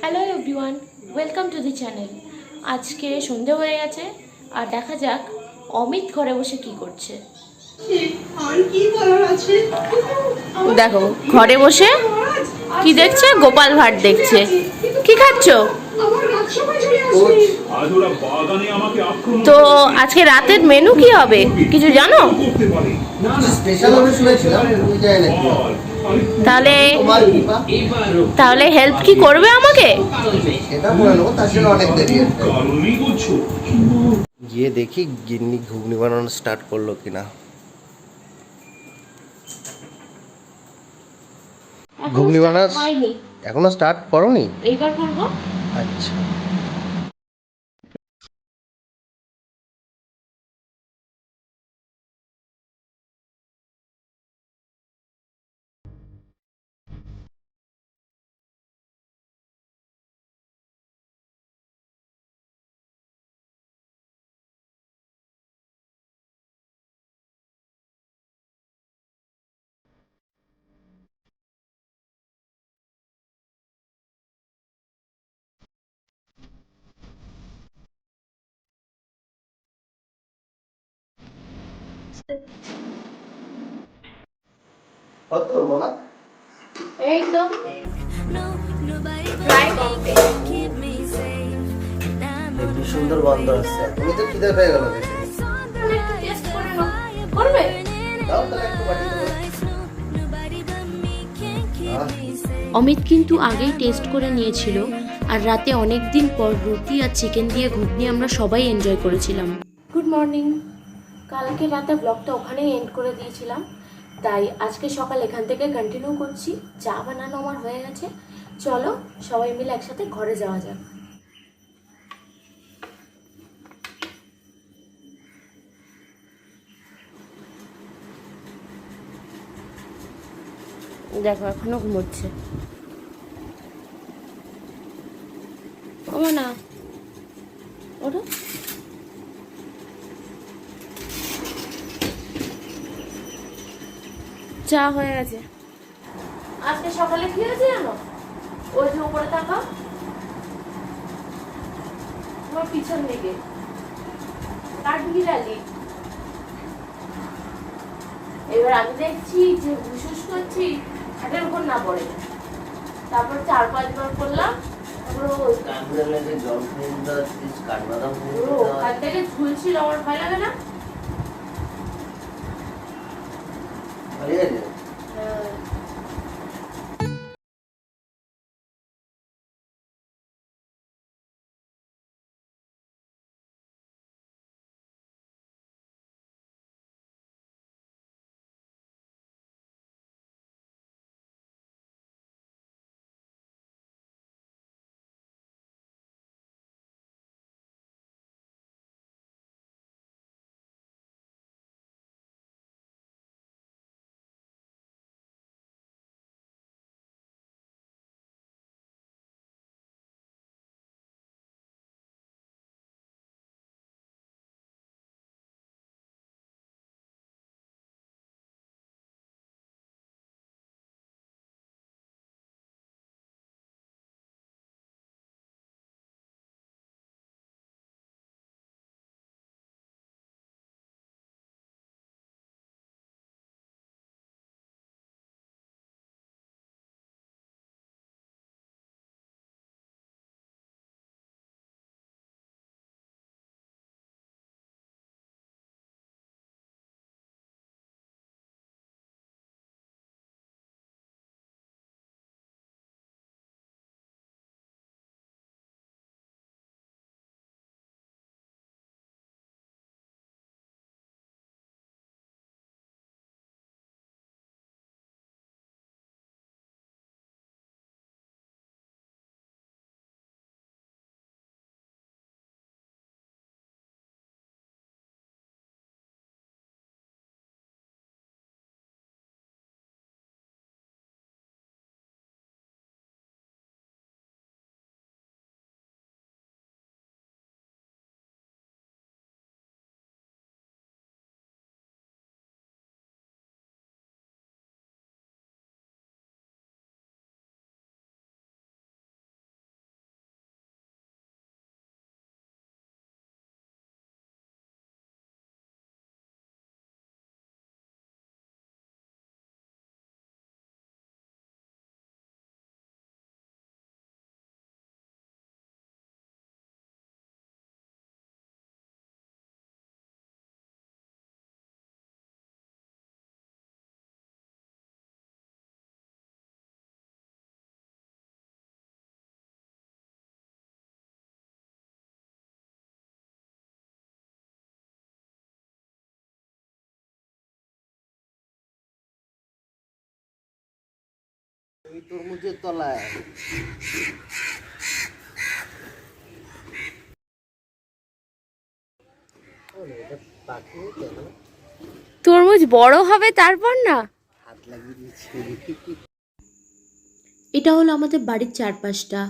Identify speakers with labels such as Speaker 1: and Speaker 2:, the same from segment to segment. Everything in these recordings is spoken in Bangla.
Speaker 1: Hello everyone welcome to the channel আজকে সন্ধে হয়ে গেছে আর দেখা যাক অমিত ঘরে বসে কি করছে।
Speaker 2: আর কি বলার আছে?
Speaker 1: দেখো ঘরে বসে কি দেখছে? গোপাল ভাট দেখছে। কি খাচ্ছ? তো আজকে রাতের মেনু কি হবে? কিছু জানো?
Speaker 3: স্পেশাল হবে শুনেছিলাম
Speaker 1: তাহলে তাহলে হেল্প কি করবে আমাকে?
Speaker 3: গিয়ে দেখি গিন্নি ঘুগনি বানানো স্টার্ট করল কিনা। ঘুগনি বানাস? এখনও স্টার্ট করোনি?
Speaker 1: এইবার করব?
Speaker 3: আচ্ছা। কত মামা
Speaker 1: এই তো। Try করতে।
Speaker 3: একটু সুন্দর গন্ধ আসছে। তুমি তো খিদে পেয়ে গেল বেশি
Speaker 1: করবে?
Speaker 3: দাও তাহলে একটু বাটি
Speaker 1: অমিত কিন্তু আগেই টেস্ট করে নিয়েছিল আর রাতে অনেক দিন পর রুটি আর চিকেন দিয়ে ঘুগনি আমরা সবাই এনজয় করেছিলাম। গুড মর্নিং কালকে রাতে ব্লগটা ওখানেই এন্ড করে দিয়েছিলাম। তাই আজকে সকাল এখান থেকে কন্টিনিউ করছি। চা বানানো আমার হয়ে গেছে। চলো সবাই মিলে একসাথে ঘরে যাওয়া যাক। দেখো, এখনও ঘুমোচ্ছে। ও না। ওটা চা হয়ে গেছে। আজকে সকালে কি হয়েছে জানো? ওই যে উপরে থাকা। তোমার পিছন দিকে। কাঠবিড়ালি এবার আমি দেখছি যে হুসুস করছি খাটের উপর না পড়ে। তারপর চার পাঁচবার করলাম। তারপর ওখান থেকে ঝুলছিল আমার ভয় লাগে না।
Speaker 3: পালিয়ে গেছে?
Speaker 1: হ্যাঁ।
Speaker 3: ওই তরমুজের তলায়।
Speaker 1: তরমুজ বড় হবে তারপর না? এটা হলো আমাদের বাড়ির চারপাশটা।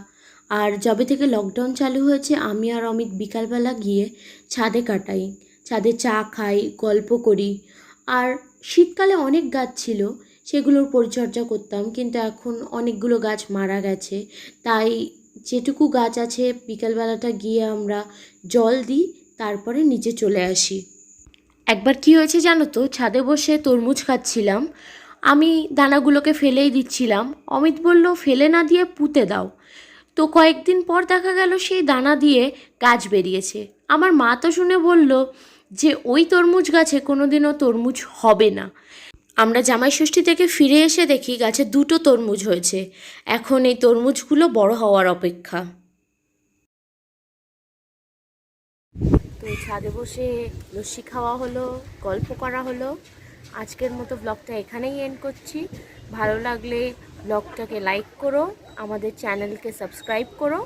Speaker 1: আর যবে থেকে লকডাউন চালু হয়েছে আমি আর অমিত বিকালবেলা গিয়ে ছাদে কাটাই। ছাদে চা খাই গল্প করি। আর শীতকালে অনেক গাছ ছিল সেগুলোর পরিচর্যা করতাম। কিন্তু এখন অনেকগুলো গাছ মারা গেছে। তাই যেটুকু গাছ আছে, বিকালবেলাটা গিয়ে আমরা জল দিই, তারপরে নিচে চলে আসি। একবার কি হয়েছে জানো তো? ছাদে বসে তরমুজ খাচ্ছিলাম। আমি দানাগুলোকে ফেলেই দিচ্ছিলাম। অমিত বলল, ফেলে না দিয়ে পুঁতে দাও। তো কয়েকদিন পর দেখা গেল, সেই দানা দিয়ে গাছ বেরিয়েছে। আমার মা তো শুনে বলল যে, ওই তরমুজ গাছে কোনোদিনও তরমুজ হবে না। আমরা জামাই ষষ্ঠী থেকে ফিরে এসে দেখি গাছে দুটো তরমুজ হয়েছে। এখন এই তরমুজগুলো বড় হওয়ার অপেক্ষা। তো ছাদে বসে লস্যি খাওয়া হলো, গল্প করা হলো। আজকের মতো ব্লগটা এখানেই এন্ড করছি। ভালো লাগলে ব্লগটাকে লাইক করো, আমাদের চ্যানেলকে সাবস্ক্রাইব করো,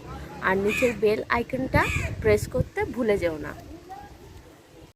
Speaker 1: আর নিচের বেল আইকনটা প্রেস করতে ভুলে যেও না।